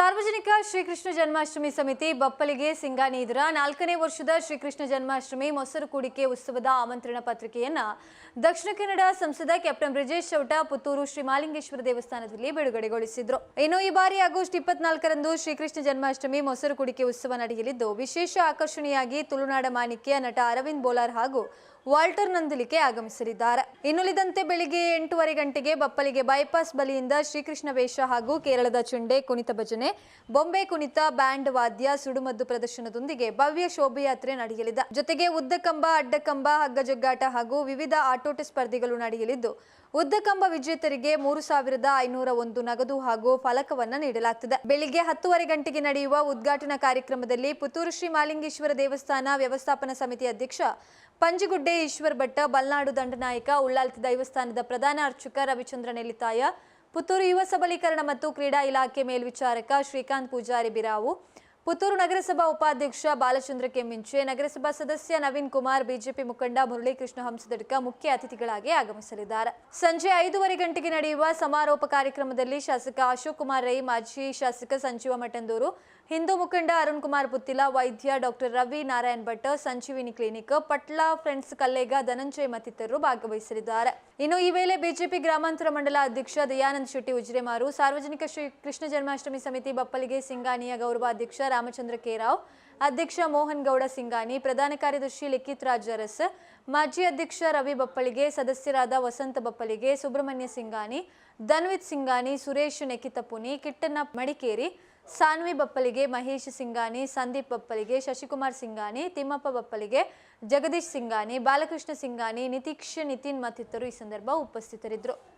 ಸಾರ್ವಜನಿಕ ಶ್ರೀಕೃಷ್ಣ ಜನ್ಮಾಷ್ಟಮಿ ಸಮಿತಿ ಬಪ್ಪಲಿಗೆ ಸಿಂಗಾನಿ ಇದರ. ನಾಲ್ಕನೇ ವರ್ಷದ ಶ್ರೀಕೃಷ್ಣ ಜನ್ಮಾಷ್ಟಮಿ ಮೊಸರು ಕೂಡಿಕೆ ಉತ್ಸವದ ಆಮಂತ್ರಣ ಪತ್ರಿಕೆಯನ್ನ ದಕ್ಷಿಣ ಕನ್ನಡ ಸಂಸದ ಕ್ಯಾಪ್ಟನ್ ಬ್ರಿಜೇಶ್ ಚೌಟ ಪುತ್ತೂರು ಶ್ರೀ ಮಾಲಿಂಗೇಶ್ವರ ದೇವಸ್ಥಾನದಲ್ಲಿ ಬಿಡುಗಡೆಗೊಳಿಸಿದ್ರು. ಇನ್ನು ಈ ಬಾರಿ ಆಗಸ್ಟ್ ಇಪ್ಪತ್ನಾಲ್ಕರಂದು ಶ್ರೀಕೃಷ್ಣ ಜನ್ಮಾಷ್ಟಮಿ ಮೊಸರು ಕುಡಿಕೆ ಉತ್ಸವ ನಡೆಯಲಿದ್ದು, ವಿಶೇಷ ಆಕರ್ಷಣೆಯಾಗಿ ತುಳುನಾಡ ಮಾಣಿಕ್ಯ ನಟ ಅರವಿಂದ್ ಬೋಲಾರ್ ಹಾಗೂ ವಾಲ್ಟರ್ ನಂದಲಿಕೆ ಆಗಮಿಸಲಿದ್ದಾರೆ. ಇನ್ನುಳಿದಂತೆ ಬೆಳಿಗ್ಗೆ ಎಂಟೂವರೆ ಗಂಟೆಗೆ ಬಪ್ಪಲಿಗೆ ಬೈಪಾಸ್ ಬಲಿಯಿಂದ ಶ್ರೀಕೃಷ್ಣ ವೇಷ ಹಾಗೂ ಕೇರಳದ ಚುಂಡೆ ಕುಣಿತ ಭಜನೆ ಬೊಂಬೆ ಕುಣಿತ ಬ್ಯಾಂಡ್ ವಾದ್ಯ ಸುಡುಮದ್ದು ಪ್ರದರ್ಶನದೊಂದಿಗೆ ಭವ್ಯ ಶೋಭಯಾತ್ರೆ ನಡೆಯಲಿದೆ. ಜೊತೆಗೆ ಉದ್ದಕಂಬ, ಅಡ್ಡಕಂಬ, ಹಗ್ಗಜಗ್ಗಾಟ ಹಾಗೂ ವಿವಿಧ ಆಟೋಟ ಸ್ಪರ್ಧೆಗಳು ನಡೆಯಲಿದ್ದು, ಉದ್ದಕಂಬ ವಿಜೇತರಿಗೆ ಮೂರು ಸಾವಿರದ ಐನೂರ ಒಂದು ನಗದು ಹಾಗೂ ಫಲಕವನ್ನು ನೀಡಲಾಗುತ್ತದೆ ಬೆಳಿಗ್ಗೆ ಹತ್ತುವರೆ ಗಂಟೆಗೆ ನಡೆಯುವ ಉದ್ಘಾಟನಾ ಕಾರ್ಯಕ್ರಮದಲ್ಲಿ ಪುತ್ತೂರು ಶ್ರೀ ಮಾಲಿಂಗೇಶ್ವರ ದೇವಸ್ಥಾನ ವ್ಯವಸ್ಥಾಪನಾ ಸಮಿತಿ ಅಧ್ಯಕ್ಷ ಪಂಜಗುಡ್ಡೆ ಈಶ್ವರ್ ಭಟ್ಟ ಬಲ್ನಾಡು ದಂಡನಾಯಕ, ಉಳ್ಳಾಲ್ತಿ ದೇವಸ್ಥಾನದ ಪ್ರಧಾನ ಅರ್ಚಕ ರವಿಚಂದ್ರ ನೆಲಿತಾಯ ಪುತ್ತೂರು ಯುವ ಸಬಲೀಕರಣ ಮತ್ತು ಕ್ರೀಡಾ ಇಲಾಖೆ ಮೇಲ್ವಿಚಾರಕ ಶ್ರೀಕಾಂತ್ ಪೂಜಾರಿ ಬಿರಾವು ಪುತ್ತೂರು ನಗರಸಭಾ ಉಪಾಧ್ಯಕ್ಷ ಬಾಲಚಂದ್ರ ಕೆಮ್ಮಿಂಚೆ ನಗರಸಭಾ ಸದಸ್ಯ ನವೀನ್ ಕುಮಾರ್, ಬಿಜೆಪಿ ಮುಖಂಡ ಮುರಳೀಕೃಷ್ಣ ಹಂಸದಡ್ಕ ಮುಖ್ಯ ಅತಿಥಿಗಳಾಗಿ ಆಗಮಿಸಲಿದ್ದಾರೆ. ಸಂಜೆ ಐದೂವರೆ ಗಂಟೆಗೆ ನಡೆಯುವ ಸಮಾರೋಪ ಕಾರ್ಯಕ್ರಮದಲ್ಲಿ ಶಾಸಕ ಅಶೋಕ್ ಕುಮಾರ್ ರೈ, ಮಾಜಿ ಶಾಸಕ ಸಂಜೀವ ಮಠಂದೂರು, ಹಿಂದೂ ಮುಖಂಡ ಅರುಣ್ ಕುಮಾರ್ ಪುತ್ತಿಲ, ವೈದ್ಯ doctor Ravi Narayan Bhat, Sanjeevini clinic, Patla friends Kallega Dhananjay ಮತ್ತಿತರರು ಭಾಗವಹಿಸಲಿದ್ದಾರೆ. ಇನ್ನು ಈ ವೇಳೆ ಬಿಜೆಪಿ ಗ್ರಾಮಾಂತರ ಮಂಡಲ ಅಧ್ಯಕ್ಷ ದಯಾನಂದ್ ಶೆಟ್ಟಿ, ಉಜ್ರೆಮಾರು, ಸಾರ್ವಜನಿಕ ಶ್ರೀ ಕೃಷ್ಣ ಜನ್ಮಾಷ್ಟಮಿ ಸಮಿತಿ ಬಪ್ಪಲಿಗೆ ಸಿಂಗಾನಿಯ ಗೌರವಾಧ್ಯಕ್ಷ ರಾಮಚಂದ್ರ ಕೇರಾವ್, ಅಧ್ಯಕ್ಷ ಮೋಹನ್ ಗೌಡ ಸಿಂಗಾನಿ ಪ್ರಧಾನ ಕಾರ್ಯದರ್ಶಿ ಲಿಖಿತ್ ರಾಜ್ ಅರಸ್ ಮಾಜಿ ಅಧ್ಯಕ್ಷ ರವಿ ಬಪ್ಪಳಿಗೆ, ಸದಸ್ಯರಾದ ವಸಂತ ಬಪ್ಪಳಿಗೆ, ಸುಬ್ರಹ್ಮಣ್ಯ ಸಿಂಗಾನಿ ಧನ್ವಿತ್ ಸಿಂಗಾನಿ ಸುರೇಶ್ ನೆಕಿತಪುನಿ, ಕಿಟ್ಟಣ್ಣ ಮಡಿಕೇರಿ, ಸಾನ್ವಿ ಬಪ್ಪಲಿಗೆ ಮಹೇಶ್ ಸಿಂಗಾನಿ ಸಂದೀಪ್ ಬಪ್ಪಲಿಗೆ ಶಶಿಕುಮಾರ್ ಸಿಂಗಾನಿ ತಿಮ್ಮಪ್ಪ ಬಪ್ಪಲಿಗೆ ಜಗದೀಶ್ ಸಿಂಗಾನಿ ಬಾಲಕೃಷ್ಣ ಸಿಂಗಾನಿ ನಿತೀಕ್ಷ, ನಿತಿನ್ ಮತ್ತಿತರರು ಈ ಸಂದರ್ಭ ಉಪಸ್ಥಿತರಿದ್ದರು.